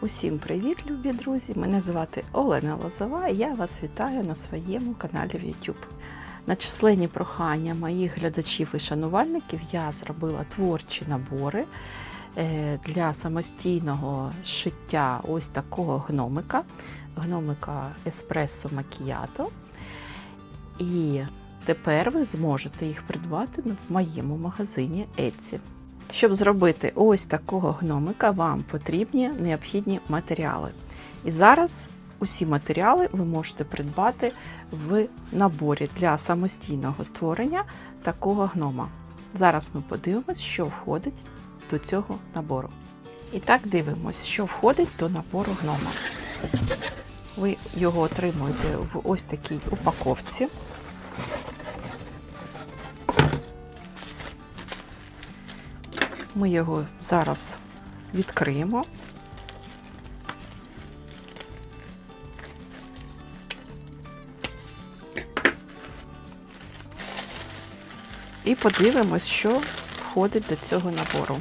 Усім привіт, любі друзі! Мене звати Олена Лозова і я вас вітаю на своєму каналі в YouTube. На численні прохання моїх глядачів і шанувальників я зробила творчі набори е, для самостійного шиття ось такого гномика, гномика еспресо макіято. І тепер ви зможете їх придбати в моєму магазині Etsy. Щоб зробити ось такого гномика, вам потрібні необхідні матеріали. І зараз усі матеріали ви можете придбати в наборі для самостійного створення такого гнома. Зараз ми подивимось, що входить до цього набору. І так дивимось, що входить до набору гнома. Ви його отримуєте в ось такій упаковці. Ми його зараз відкриємо. І подивимось, що входить до цього набору.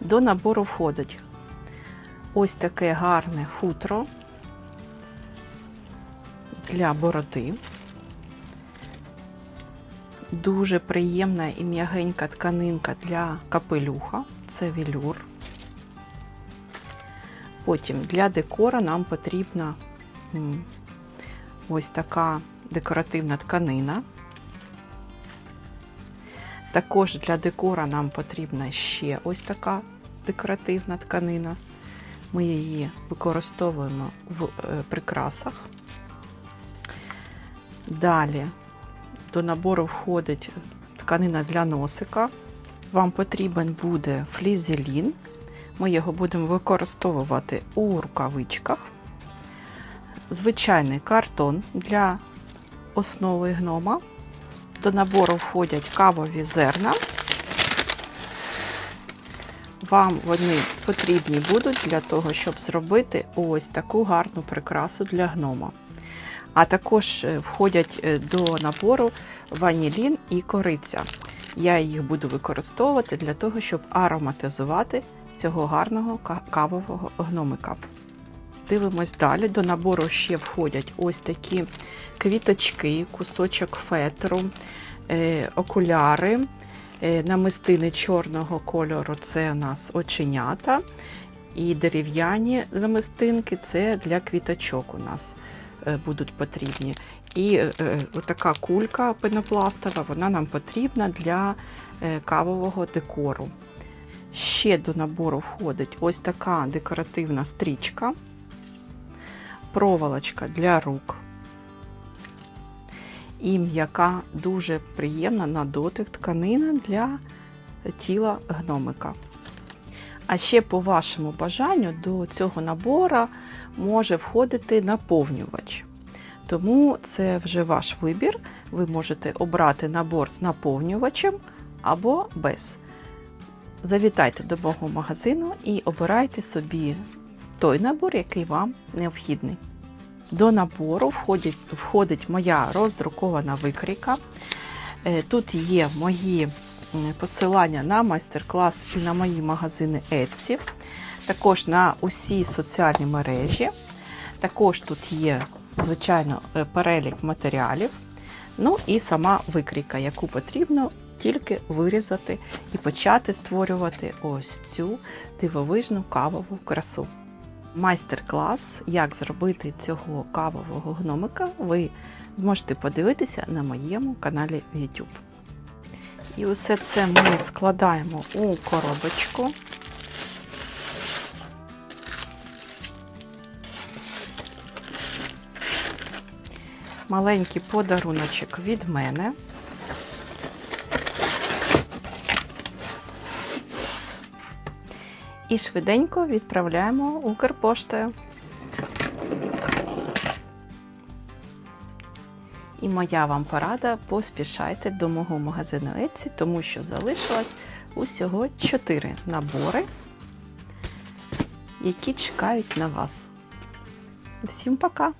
До набору входить ось таке гарне хутро для бороди. Дуже приємна і м'ягенька тканинка для капелюха, це велюр. Потім для декора нам потрібна ось така декоративна тканина. Також для декора нам потрібна ще ось така декоративна тканина. Ми її використовуємо в е, прикрасах. Далі до набору входить тканина для носика. Вам потрібен буде флізелін. Ми його будемо використовувати у рукавичках. Звичайний картон для основи гнома. До набору входять кавові зерна. Вам вони потрібні будуть для того, щоб зробити ось таку гарну прикрасу для гнома. А також входять до набору ванілін і кориця. Я їх буду використовувати для того, щоб ароматизувати цього гарного кавового гномика. Дивимось далі. До набору ще входять ось такі квіточки, кусочок фетру, е, окуляри, е, намистини чорного кольору це у нас оченята. І дерев'яні намистинки це для квіточок у нас будуть потрібні. І е, така кулька пенопластова, вона нам потрібна для е, кавового декору. Ще до набору входить ось така декоративна стрічка, проволочка для рук. І м'яка, дуже приємна на дотик тканина для тіла гномика. А ще по вашому бажанню до цього набору може входити наповнювач. Тому це вже ваш вибір. Ви можете обрати набор з наповнювачем або без. Завітайте до мого магазину і обирайте собі той набор, який вам необхідний. До набору входить, входить моя роздрукована викрійка. Тут є мої посилання на майстер-клас і на мої магазини Etsy, також на усі соціальні мережі. Також тут є, звичайно, перелік матеріалів. Ну і сама викрійка, яку потрібно тільки вирізати і почати створювати ось цю дивовижну кавову красу. Майстер-клас, як зробити цього кавового гномика, ви зможете подивитися на моєму каналі YouTube. І усе це ми складаємо у коробочку. Маленький подаруночок від мене. І швиденько відправляємо Укрпоштою. І моя вам порада, поспішайте до мого магазину Etsy, тому що залишилось усього 4 набори, які чекають на вас. Всім пока!